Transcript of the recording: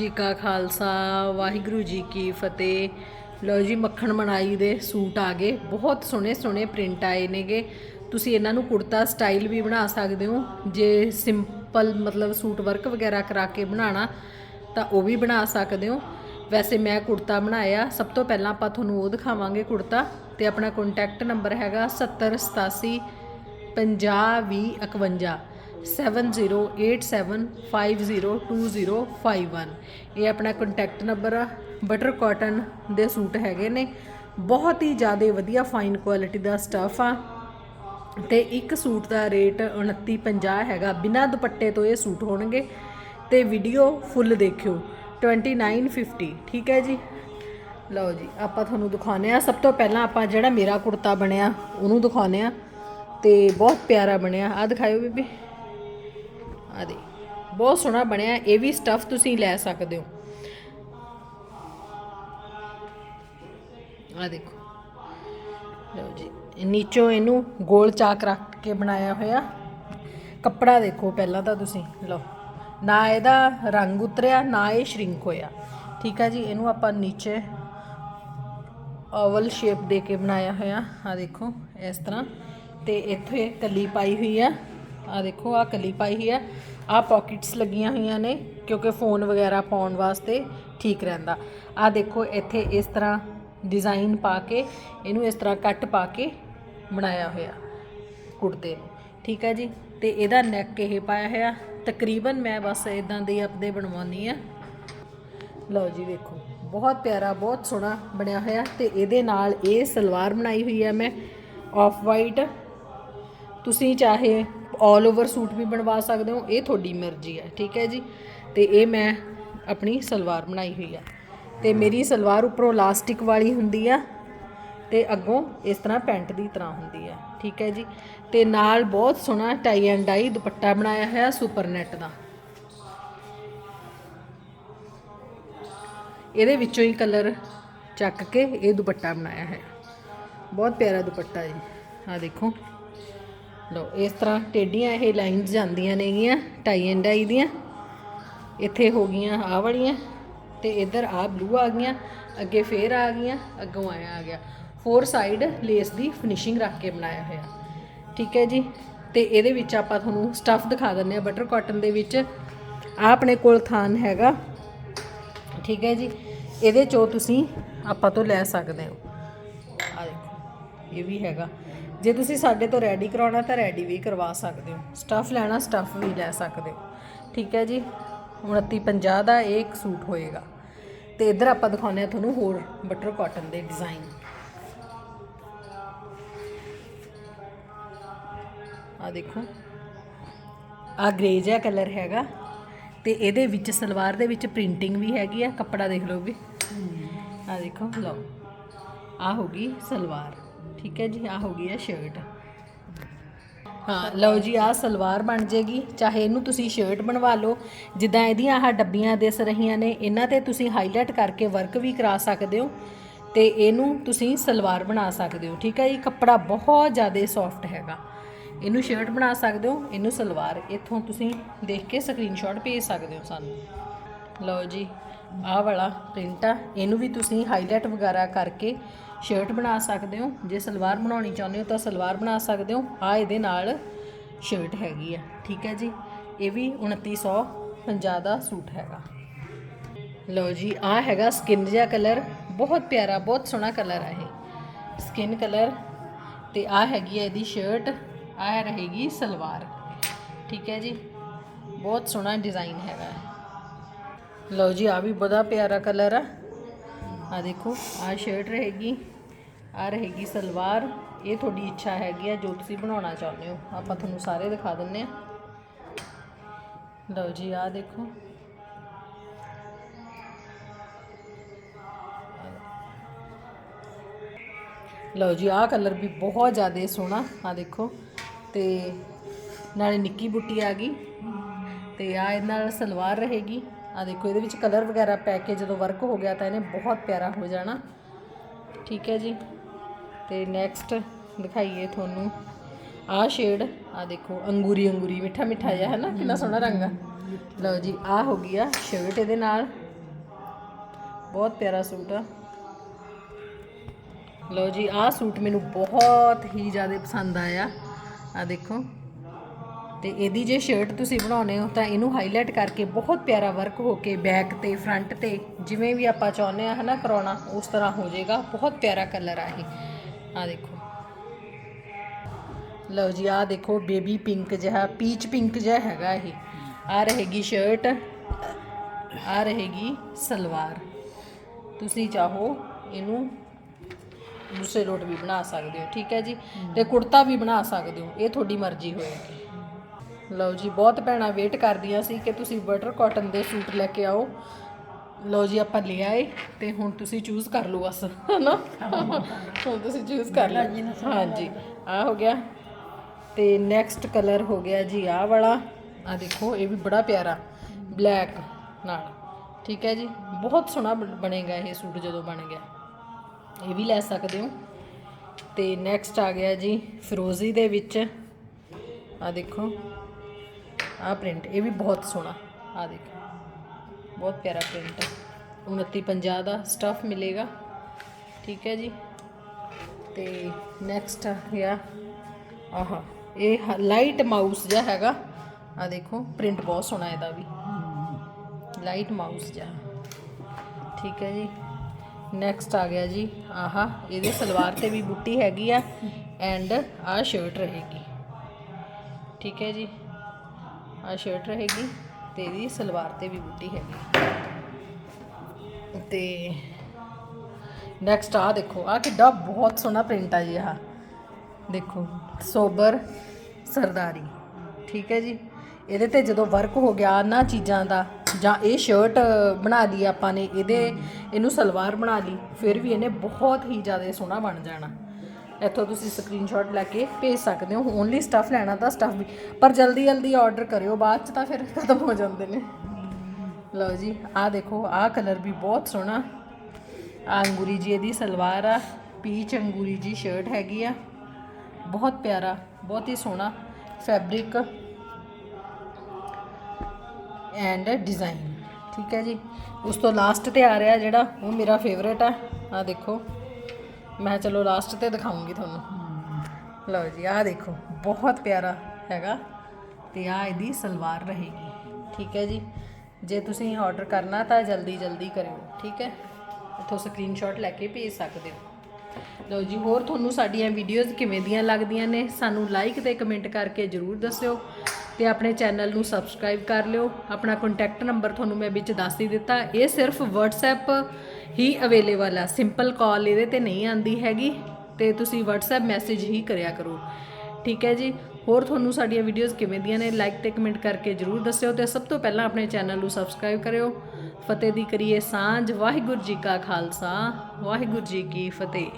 ਜੀ ਕਾ ਖਾਲਸਾ, ਵਾਹਿਗੁਰੂ ਜੀ ਕੀ ਫਤਿਹ। ਲਓ ਜੀ, ਮੱਖਣ ਮਣਾਈ ਦੇ ਸੂਟ ਆ ਗਏ। ਬਹੁਤ ਸੋਹਣੇ ਸੋਹਣੇ ਪ੍ਰਿੰਟ ਆਏ ਨੇਗੇ। ਤੁਸੀਂ ਇਹਨਾਂ ਨੂੰ ਕੁੜਤਾ ਸਟਾਈਲ ਵੀ ਬਣਾ ਸਕਦੇ ਹੋ। ਜੇ ਸਿੰਪਲ ਮਤਲਬ ਸੂਟ ਵਰਕ ਵਗੈਰਾ ਕਰਾ ਕੇ ਬਣਾਉਣਾ, ਤਾਂ ਉਹ ਵੀ ਬਣਾ ਸਕਦੇ ਹੋ। ਵੈਸੇ ਮੈਂ ਕੁੜਤਾ ਬਣਾਇਆ। ਸਭ ਤੋਂ ਪਹਿਲਾਂ ਆਪਾਂ ਤੁਹਾਨੂੰ ਉਹ ਦਿਖਾਵਾਂਗੇ ਕੁੜਤਾ। ਤੇ ਆਪਣਾ ਕੰਟੈਕਟ ਨੰਬਰ ਹੈਗਾ 7087 502051 7087502051 ਇਹ ਆਪਣਾ ਕੰਟੈਕਟ ਨੰਬਰ ਆ। ਬਟਰ ਕਾਟਨ ਦੇ ਸੂਟ ਹੈਗੇ ਨੇ। ਬਹੁਤ ਹੀ ਜ਼ਿਆਦਾ ਵਧੀਆ ਫਾਈਨ ਕੁਆਲਿਟੀ ਦਾ ਸਟਫ ਆ। ਤੇ ਇੱਕ ਸੂਟ ਦਾ ਰੇਟ 2950 ਹੈਗਾ। ਬਿਨਾਂ ਦੁਪੱਟੇ ਤੋਂ ਇਹ ਸੂਟ ਹੋਣਗੇ। ਤੇ ਵੀਡੀਓ ਫੁੱਲ ਦੇਖਿਓ। 2950 ਠੀਕ ਹੈ ਜੀ? ਲਓ ਜੀ, ਆਪਾਂ ਤੁਹਾਨੂੰ ਦਿਖਾਉਂਦੇ ਆ ਸਭ ਤੋਂ ਪਹਿਲਾਂ ਆਪਾਂ ਜਿਹੜਾ ਮੇਰਾ ਕੁੜਤਾ ਬਣਿਆ, ਉਹਨੂੰ ਦਿਖਾਉਂਦੇ ਆ ਤੇ ਬਹੁਤ ਪਿਆਰਾ ਬਣਿਆ। ਆ ਦਿਖਾਇਓ ਬੀਬੀ। ਆ ਦੇ ਬਹੁਤ ਸੋਹਣਾ ਬਣਿਆ, ਇਹ ਵੀ ਸਟਫ ਤੁਸੀਂ ਲੈ ਸਕਦੇ ਹੋ। ਆ ਦੇਖੋ। ਲਓ ਜੀ, ਨੀਚੋਂ ਇਹਨੂੰ ਗੋਲ ਚਾਕ ਰੱਖ ਕੇ ਬਣਾਇਆ ਹੋਇਆ। ਕੱਪੜਾ ਦੇਖੋ ਪਹਿਲਾਂ ਤਾਂ ਤੁਸੀਂ, ਲਓ। ਨਾ ਇਹਦਾ ਰੰਗ ਉਤਰਿਆ, ਨਾ ਇਹ ਸ਼ਰਿੰਕ ਹੋਇਆ। ਠੀਕ ਆ ਜੀ, ਇਹਨੂੰ ਆਪਾਂ ਨੀਚੇ ਓਵਲ ਸ਼ੇਪ ਦੇ ਕੇ ਬਣਾਇਆ ਹੋਇਆ। ਆ ਦੇਖੋ, ਇਸ ਤਰ੍ਹਾਂ। ਤੇ ਇੱਥੇ ਕਲੀ ਪਾਈ ਹੋਈ ਆ। ਆ ਦੇਖੋ, ਆ ਕਲੀ ਪਾਈ ਹੋਈ ਆ ਆ ਪਾਕਟਸ ਲੱਗੀਆਂ ਹੋਈਆਂ ਨੇ, ਕਿਉਂਕਿ ਫੋਨ ਵਗੈਰਾ ਪਾਉਣ ਵਾਸਤੇ ਠੀਕ ਰਹਿੰਦਾ। ਆ ਦੇਖੋ, ਇੱਥੇ ਇਸ ਤਰ੍ਹਾਂ ਡਿਜ਼ਾਈਨ ਪਾ ਕੇ, ਇਹਨੂੰ ਇਸ ਤਰ੍ਹਾਂ ਕੱਟ ਪਾ ਕੇ ਬਣਾਇਆ ਹੋਇਆ ਕੁੜਤੇ ਨੂੰ। ਠੀਕ ਹੈ ਜੀ? ਤੇ ਇਹਦਾ ਨੈਕ ਇਹ ਪਾਇਆ ਹੋਇਆ। ਤਕਰੀਬਨ ਮੈਂ ਬਸ ਇਦਾਂ ਦੇ ਆਪਦੇ ਬਣਵਾਉਣੀ ਆ ਲਓ ਜੀ, ਵੇਖੋ। ਬਹੁਤ ਪਿਆਰਾ, ਬਹੁਤ ਸੋਹਣਾ ਬਣਿਆ ਹੋਇਆ। ਤੇ ਇਹਦੇ ਨਾਲ ਇਹ ਸਲਵਾਰ ਬਣਾਈ ਹੋਈ ਹੈ ਮੈਂ। ਆਫ ਵਾਈਟ ਤੁਸੀਂ ਚਾਹੇ 올 ਓਵਰ ਸੂਟ ਵੀ ਬਣਵਾ ਸਕਦੇ ਹੋ, ਇਹ ਤੁਹਾਡੀ ਮਰਜ਼ੀ ਹੈ, ਠੀਕ ਹੈ ਜੀ? ਤੇ ਇਹ ਮੈਂ ਆਪਣੀ ਸਲਵਾਰ ਬਣਾਈ ਹੋਈ ਆ। ਤੇ ਮੇਰੀ ਸਲਵਾਰ ਉੱਪਰੋਂ ਲਾਸਟਿਕ ਵਾਲੀ ਹੁੰਦੀ ਆ ਤੇ ਅੱਗੋਂ ਇਸ ਤਰ੍ਹਾਂ ਪੈਂਟ ਦੀ ਤਰ੍ਹਾਂ ਹੁੰਦੀ ਆ, ਠੀਕ ਹੈ ਜੀ? ਤੇ ਨਾਲ ਬਹੁਤ ਸੋਹਣਾ ਟਾਈ ਐਂਡ ਡਾਈ ਦੁਪੱਟਾ ਬਣਾਇਆ ਹੋਇਆ ਸੁਪਰ ਨੈਟ ਦਾ। ਇਹਦੇ ਵਿੱਚੋਂ ਹੀ ਕਲਰ ਚੱਕ ਕੇ ਇਹ ਦੁਪੱਟਾ ਬਣਾਇਆ ਹੈ ਬਹੁਤ ਪਿਆਰਾ ਦੁਪੱਟਾ ਜੀ। ਆ ਦੇਖੋ। ਲਓ, ਇਸ ਤਰ੍ਹਾਂ ਟੇਡੀਆਂ ਇਹ ਲਾਈਨਸ ਜਾਂਦੀਆਂ ਨੇਗੀਆਂ ਟਾਈ ਐਂਡ ਡਾਈ ਦੀਆਂ। ਇੱਥੇ ਹੋ ਗਈਆਂ ਆਹ ਵਾਲੀਆਂ ਤੇ ਇੱਧਰ ਆ ਬਲੂ ਆ ਗਈਆਂ, ਅੱਗੇ ਫੇਰ ਆ ਗਈਆਂ, ਅੱਗੋਂ ਆਇਆ ਆ ਗਿਆ। ਫੋਰ ਸਾਈਡ ਲੇਸ ਦੀ ਫਿਨਿਸ਼ਿੰਗ ਰੱਖ ਕੇ ਬਣਾਇਆ ਹੋਇਆ। ਠੀਕ ਹੈ ਜੀ? ਤੇ ਇਹਦੇ ਵਿੱਚ ਆਪਾਂ ਤੁਹਾਨੂੰ ਸਟਫ ਦਿਖਾ ਦਿੰਨੇ ਆ ਬਟਰ ਕਾਟਨ ਦੇ ਵਿੱਚ। ਆ ਆਪਣੇ ਕੋਲ ਥਾਨ ਹੈਗਾ। ਠੀਕ ਹੈ ਜੀ? ਇਹਦੇ ਚੋਂ ਤੁਸੀਂ ਆਪਾਂ ਤੋਂ ਲੈ ਸਕਦੇ ਹੋ। ਇਹ ਵੀ ਹੈਗਾ। ਜੇ ਤੁਸੀਂ ਸਾਡੇ ਤੋਂ ਰੈਡੀ ਕਰਾਉਣਾ ਤਾਂ ਰੈਡੀ ਵੀ ਕਰਵਾ ਸਕਦੇ ਹੋ। ਸਟਫ ਲੈਣਾ ਸਟਫ ਵੀ ਲੈ ਸਕਦੇ ਹੋ। ਠੀਕ ਹੈ ਜੀ? 2950 ਦਾ ਇਹ ਇੱਕ ਸੂਟ ਹੋਏਗਾ। ਤੇ ਇੱਧਰ ਆਪਾਂ ਦਿਖਾਉਂਦੇ ਆ ਤੁਹਾਨੂੰ ਹੋਰ ਬਟਰ ਕਾਟਨ ਦੇ ਡਿਜ਼ਾਈਨ ਆ ਦੇਖੋ। ਆ ਗ੍ਰੇ ਜਿਹਾ ਕਲਰ ਹੈਗਾ। ਤੇ ਇਹਦੇ ਵਿੱਚ ਸਲਵਾਰ ਦੇ ਵਿੱਚ ਪ੍ਰਿੰਟਿੰਗ ਵੀ ਹੈਗੀ ਆ। ਕੱਪੜਾ ਦੇਖ ਲਓ ਵੀ। ਆ ਦੇਖੋ ਲਓ। ਆ ਹੋਗੀ ਸਲਵਾਰ। ਠੀਕ ਹੈ ਜੀ ਆ ਹੋ ਗਈ ਹੈ ਸ਼ਰਟ ਹਾਂ, ਲਓ ਜੀ ਆ ਸਲਵਾਰ ਬਣ ਜੇਗੀ। ਚਾਹੇ ਇਹਨੂੰ ਤੁਸੀਂ ਸ਼ਰਟ ਬਣਵਾ ਲਓ, ਜਿੱਦਾਂ ਇਹਦੀਆਂ ਆਹ ਡੱਬੀਆਂ ਦਿਸ ਰਹੀਆਂ ਨੇ, ਇਹਨਾਂ ਤੇ ਤੁਸੀਂ ਹਾਈਲਾਈਟ ਕਰਕੇ ਵਰਕ ਵੀ ਕਰਾ ਸਕਦੇ ਹੋ ਤੇ ਇਹਨੂੰ ਤੁਸੀਂ ਸਲਵਾਰ ਬਣਾ ਸਕਦੇ ਹੋ। ਠੀਕ ਹੈ ਇਹ ਕੱਪੜਾ ਬਹੁਤ ਜ਼ਿਆਦਾ ਸੌਫਟ ਹੈਗਾ। ਇਹਨੂੰ ਸ਼ਰਟ ਬਣਾ ਸਕਦੇ ਹੋ, ਇਹਨੂੰ ਸਲਵਾਰ, ਇੱਥੋਂ ਤੁਸੀਂ ਦੇਖ ਕੇ ਸਕਰੀਨਸ਼ਾਟ ਭੇਜ ਸਕਦੇ ਹੋ ਸਾਨੂੰ। ਲਓ ਜੀ, ਆਹ ਵਾਲਾ ਪ੍ਰਿੰਟ ਆ, ਇਹਨੂੰ ਵੀ ਤੁਸੀਂ ਹਾਈਲਾਈਟ ਵਗੈਰਾ ਕਰਕੇ ਸ਼ਰਟ ਬਣਾ ਸਕਦੇ ਹੋ। ਜੇ ਸਲਵਾਰ ਬਣਾਉਣੀ ਚਾਹੁੰਦੇ ਹੋ ਤਾਂ ਸਲਵਾਰ ਬਣਾ ਸਕਦੇ ਹੋ। ਆ ਇਹਦੇ ਨਾਲ ਸ਼ਰਟ ਹੈਗੀ ਆ। ਠੀਕ ਹੈ ਜੀ? ਇਹ ਵੀ 2950 ਦਾ ਸੂਟ ਹੈਗਾ। ਲਓ ਜੀ ਆ ਹੈਗਾ ਸਕਿਨ ਜਿਹਾ ਕਲਰ। ਬਹੁਤ ਪਿਆਰਾ, ਬਹੁਤ ਸੋਹਣਾ ਕਲਰ ਆ ਇਹ। ਸਕਿਨ ਕਲਰ ਤੇ ਆ ਹੈਗੀ ਹੈ ਇਹਦੀ ਸ਼ਰਟ। ਆ ਰਹੇਗੀ ਸਲਵਾਰ। ਠੀਕ ਹੈ ਜੀ? ਬਹੁਤ ਸੋਹਣਾ ਡਿਜ਼ਾਈਨ ਹੈਗਾ। ਲਓ ਜੀ ਆ ਵੀ ਬੜਾ ਪਿਆਰਾ ਕਲਰ ਆ। ਆ ਦੇਖੋ ਆ ਸ਼ਰਟ ਰਹੇਗੀ। ਆ ਰਹੇਗੀ ਸਲਵਾਰ। ਇਹ ਤੁਹਾਡੀ ਇੱਛਾ ਹੈਗੀ ਆ ਜੋ ਤੁਸੀਂ ਬਣਾਉਣਾ ਚਾਹੁੰਦੇ ਹੋ। ਆਪਾਂ ਤੁਹਾਨੂੰ ਸਾਰੇ ਦਿਖਾ ਦਿੰਨੇ ਆ। ਲਓ ਜੀ ਆ ਦੇਖੋ। ਲਓ ਜੀ, ਆਹ ਕਲਰ ਵੀ ਬਹੁਤ ਜ਼ਿਆਦਾ ਸੋਹਣਾ। ਆ ਦੇਖੋ, ਤੇ ਨਾਲੇ ਨਿੱਕੀ ਬੁੱਟੀ ਆ ਗਈ। ਤੇ ਆ ਇਹ ਨਾਲ ਸਲਵਾਰ ਰਹੇਗੀ। ਆ ਦੇਖੋ, ਇਹਦੇ ਵਿੱਚ ਕਲਰ ਵਗੈਰਾ ਪੈ ਕੇ ਜਦੋਂ ਵਰਕ ਹੋ ਗਿਆ ਤਾਂ ਇਹਨੇ ਬਹੁਤ ਪਿਆਰਾ ਹੋ ਜਾਣਾ। ਠੀਕ ਹੈ ਜੀ। ਤੇ ਨੈਕਸਟ ਦਿਖਾਈਏ ਤੁਹਾਨੂੰ। ਆਹ ਸ਼ੇਡ ਆ ਦੇਖੋ, ਅੰਗੂਰੀ ਅੰਗੂਰੀ, ਮਿੱਠਾ ਮਿੱਠਾ ਜਿਹਾ ਹੈ ਨਾ ਕਿੰਨਾ ਸੋਹਣਾ ਰੰਗ ਆ। ਲਓ ਜੀ, ਆਹ ਹੋ ਗਈ ਆ ਸ਼ਰਟ ਇਹਦੇ ਨਾਲ। ਬਹੁਤ ਪਿਆਰਾ ਸੂਟ ਆ। ਲਓ ਜੀ, ਆਹ ਸੂਟ ਮੈਨੂੰ ਬਹੁਤ ਹੀ ਜ਼ਿਆਦਾ ਪਸੰਦ ਆਇਆ। ਆ ਦੇਖੋ। ਤੇ ਇਹਦੀ ਜੇ ਸ਼ਰਟ ਤੁਸੀਂ ਬਣਾਉਨੇ ਹੋ, ਤਾਂ ਇਹਨੂੰ ਹਾਈਲਾਈਟ ਕਰਕੇ ਬਹੁਤ ਪਿਆਰਾ ਵਰਕ ਹੋ ਕੇ ਬੈਕ ਤੇ ਫਰੰਟ ਤੇ, ਜਿਵੇਂ ਵੀ ਆਪਾਂ ਚਾਹੁੰਦੇ ਆ, ਹਨਾ, ਕਰਾਉਣਾ, ਉਸ ਤਰ੍ਹਾਂ ਹੋ ਜਾਏਗਾ। ਬਹੁਤ ਪਿਆਰਾ ਕਲਰ ਆ ਇਹ। ਆ ਦੇਖੋ। ਲਓ ਜੀ ਆ ਦੇਖੋ ਬੇਬੀ ਪਿੰਕ ਜਿਹਾ ਪੀਚ ਪਿੰਕ ਜਿਹਾ ਹੈਗਾ ਇਹ। ਆ ਰਹੇਗੀ ਸ਼ਰਟ ਆ ਰਹੇਗੀ ਸਲਵਾਰ। ਤੁਸੀਂ ਚਾਹੋ ਇਹਨੂੰ ਦੂਸਰੇ ਰੋਟ ਵੀ ਬਣਾ ਸਕਦੇ ਹੋ, ਠੀਕ ਹੈ ਜੀ? ਤੇ ਕੁੜਤਾ ਵੀ ਬਣਾ ਸਕਦੇ ਹੋ, ਇਹ ਤੁਹਾਡੀ ਮਰਜ਼ੀ ਹੋਏਗੀ। ਲਓ ਜੀ, ਬਹੁਤ ਭੈਣਾਂ ਵੇਟ ਕਰਦੀਆਂ ਸੀ ਕਿ ਤੁਸੀਂ ਬਟਰ ਕਾਟਨ ਦੇ ਸੂਟ ਲੈ ਕੇ ਆਓ। ਲਓ ਜੀ ਆਪਾਂ ਲੈ ਆਏ ਤੇ ਹੁਣ ਤੁਸੀਂ ਚੂਜ਼ ਕਰ ਲਓ ਬਸ ਹਨਾ? ਹੁਣ ਤੁਸੀਂ ਚੂਜ਼ ਕਰ ਲਓ। ਹਾਂਜੀ ਆ ਹੋ ਗਿਆ। ਤੇ ਨੈਕਸਟ ਕਲਰ ਹੋ ਗਿਆ ਜੀ ਆਹ ਵਾਲਾ। ਆ ਦੇਖੋ ਇਹ ਵੀ ਬੜਾ ਪਿਆਰਾ ਬਲੈਕ ਨਾਲ। ਠੀਕ ਹੈ ਜੀ? ਬਹੁਤ ਸੋਹਣਾ ਬਣ- ਬਣੇਗਾ ਇਹ ਸੂਟ ਜਦੋਂ ਬਣ ਗਿਆ। ਇਹ ਵੀ ਲੈ ਸਕਦੇ ਹੋ। ਤੇ ਨੈਕਸਟ ਆ ਗਿਆ ਜੀ ਫਿਰੋਜ਼ੀ ਦੇ ਵਿੱਚ। ਆ ਦੇਖੋ ਆ ਪ੍ਰਿੰਟ ਇਹ ਵੀ ਬਹੁਤ ਸੋਹਣਾ। ਆ ਦੇਖੋ। ਬਹੁਤ ਪਿਆਰਾ ਪ੍ਰਿੰਟ 2950 ਦਾ ਸਟਫ ਮਿਲੇਗਾ। ਠੀਕ ਹੈ ਜੀ। ਤੇ ਨੈਕਸਟ ਆ ਗਿਆ। ਆਹਾ, ਇਹ ਲਾਈਟ ਮਾਊਸ ਜਿਹਾ ਹੈਗਾ। ਆ ਦੇਖੋ ਪ੍ਰਿੰਟ ਬਹੁਤ ਸੋਹਣਾ ਇਹਦਾ ਵੀ। ਲਾਈਟ ਮਾਊਸ ਜਿਹਾ। ਠੀਕ ਹੈ ਜੀ। ਨੈਕਸਟ ਆ ਗਿਆ ਜੀ। ਆਹਾ, ਇਹਦੇ ਸਲਵਾਰ ਤੇ ਵੀ ਬੁੱਟੀ ਹੈਗੀ ਆ ਐਂਡ ਆ ਸ਼ਰਟ ਰਹੇਗੀ। ਠੀਕ ਹੈ ਜੀ। ਆ ਸ਼ਰਟ ਰਹੇਗੀ। ਤੇ ਇਹਦੀ ਸਲਵਾਰ ਤੇ ਵੀ ਬੂਟੀ ਹੈਗੀ। ਤੇ ਨੈਕਸਟ ਆ ਦੇਖੋ, ਆ ਕਿੱਡਾ ਬਹੁਤ ਸੋਹਣਾ ਪ੍ਰਿੰਟ ਆ ਜੀ ਆਹ। ਦੇਖੋ, ਸੋਬਰ ਸਰਦਾਰੀ, ਠੀਕ ਹੈ ਜੀ? ਇਹਦੇ ਤੇ ਜਦੋਂ ਵਰਕ ਹੋ ਗਿਆ ਨਾ ਚੀਜ਼ਾਂ ਦਾ, ਜਾਂ ਇਹ ਸ਼ਰਟ ਬਣਾ ਲਈ ਆਪਾਂ ਨੇ, ਇਹਦੇ, ਇਹਨੂੰ ਸਲਵਾਰ ਬਣਾ ਲਈ, ਫਿਰ ਵੀ ਇਹਨੇ ਬਹੁਤ ਹੀ ਜ਼ਿਆਦਾ ਸੋਹਣਾ ਬਣ ਜਾਣਾ। ਇੱਥੋਂ ਤੁਸੀਂ ਸਕਰੀਨਸ਼ਾਟ ਲੈ ਕੇ ਭੇਜ ਸਕਦੇ ਹੋ। ਓਨਲੀ ਸਟਫ ਲੈਣਾ ਤਾਂ ਸਟਫ ਵੀ। ਪਰ ਜਲਦੀ ਜਲਦੀ ਆਰਡਰ ਕਰਿਓ। ਬਾਅਦ ਚ ਤਾਂ ਫਿਰ ਖਤਮ ਹੋ ਜਾਂਦੇ ਨੇ। ਲਓ ਜੀ, ਆਹ ਦੇਖੋ, ਆਹ ਕਲਰ ਵੀ ਬਹੁਤ ਸੋਹਣਾ। ਆਹ ਅੰਗੂਰੀ ਜੀ ਇਹਦੀ ਸਲਵਾਰ ਆ। ਪੀਚ ਅੰਗੂਰੀ ਜੀ ਸ਼ਰਟ ਹੈਗੀ ਆ। ਬਹੁਤ ਪਿਆਰਾ, ਬਹੁਤ ਹੀ ਸੋਹਣਾ ਫੈਬਰਿਕ ਐਂਡ ਡਿਜ਼ਾਈਨ ਠੀਕ ਹੈ ਜੀ। ਉਸ ਤੋਂ ਲਾਸਟ ਤੇ ਆ ਰਿਹਾ ਜਿਹੜਾ, ਉਹ ਮੇਰਾ ਫੇਵਰੇਟ ਆ। ਆ ਦੇਖੋ। ਮੈਂ ਕਿਹਾ ਚਲੋ ਲਾਸਟ ਤੇ ਦਿਖਾਉਂਗੀ ਤੁਹਾਨੂੰ। ਲਓ ਜੀ, ਆਹ ਦੇਖੋ, ਬਹੁਤ ਪਿਆਰਾ ਹੈਗਾ ਤੇ ਆ ਇਹਦੀ ਸਲਵਾਰ ਰਹੇਗੀ। ਠੀਕ ਹੈ ਜੀ, ਜੇ ਤੁਸੀਂ ਆਰਡਰ ਕਰਨਾ ਤਾਂ ਜਲਦੀ ਜਲਦੀ ਕਰਿਓ, ਠੀਕ ਹੈ? ਇੱਥੋਂ ਸਕਰੀਨਸ਼ਾਟ ਲੈ ਕੇ ਭੇਜ ਸਕਦੇ ਹੋ। ਲਓ ਜੀ, ਹੋਰ ਤੁਹਾਨੂੰ ਸਾਡੀਆਂ ਵੀਡੀਓਜ਼ ਕਿਵੇਂ ਦੀਆਂ ਲੱਗਦੀਆਂ ਨੇ, ਸਾਨੂੰ ਲਾਈਕ ਤੇ ਕਮੈਂਟ ਕਰਕੇ ਜਰੂਰ ਦੱਸਿਓ ਤੇ ਆਪਣੇ ਚੈਨਲ ਨੂੰ ਸਬਸਕ੍ਰਾਈਬ ਕਰ ਲਿਓ। ਆਪਣਾ ਕੰਟੈਕਟ ਨੰਬਰ ਤੁਹਾਨੂੰ ਮੈਂ ਵਿੱਚ ਦੱਸ ਹੀ ਦਿੱਤਾ, ਇਹ ਸਿਰਫ WhatsApp ਹੀ ਅਵੇਲੇਬਲ ਆ। ਸਿੰਪਲ ਕਾਲ ਇਹਦੇ ਤੇ ਨਹੀਂ ਆਂਦੀ ਹੈਗੀ ਤੇ ਤੁਸੀਂ WhatsApp ਮੈਸੇਜ ਹੀ ਕਰਿਆ ਕਰੋ। ਠੀਕ ਹੈ ਜੀ? ਹੋਰ ਤੁਹਾਨੂੰ ਸਾਡੀਆਂ ਵੀਡੀਓਜ਼ ਕਿਵੇਂ ਦੀਆਂ ਨੇ ਲਾਈਕ ਤੇ ਕਮੈਂਟ ਕਰਕੇ ਜਰੂਰ ਦੱਸਿਓ ਤੇ ਸਭ ਤੋਂ ਪਹਿਲਾਂ ਆਪਣੇ ਚੈਨਲ ਨੂੰ ਸਬਸਕ੍ਰਾਈਬ ਕਰਿਓ। ਫਤਿਹ ਦੀ ਕਰੀਏ ਸਾਂਝ, ਵਾਹਿਗੁਰੂ ਜੀ ਕਾ ਖਾਲਸਾ, ਵਾਹਿਗੁਰੂ ਜੀ ਕੀ ਫਤਿਹ।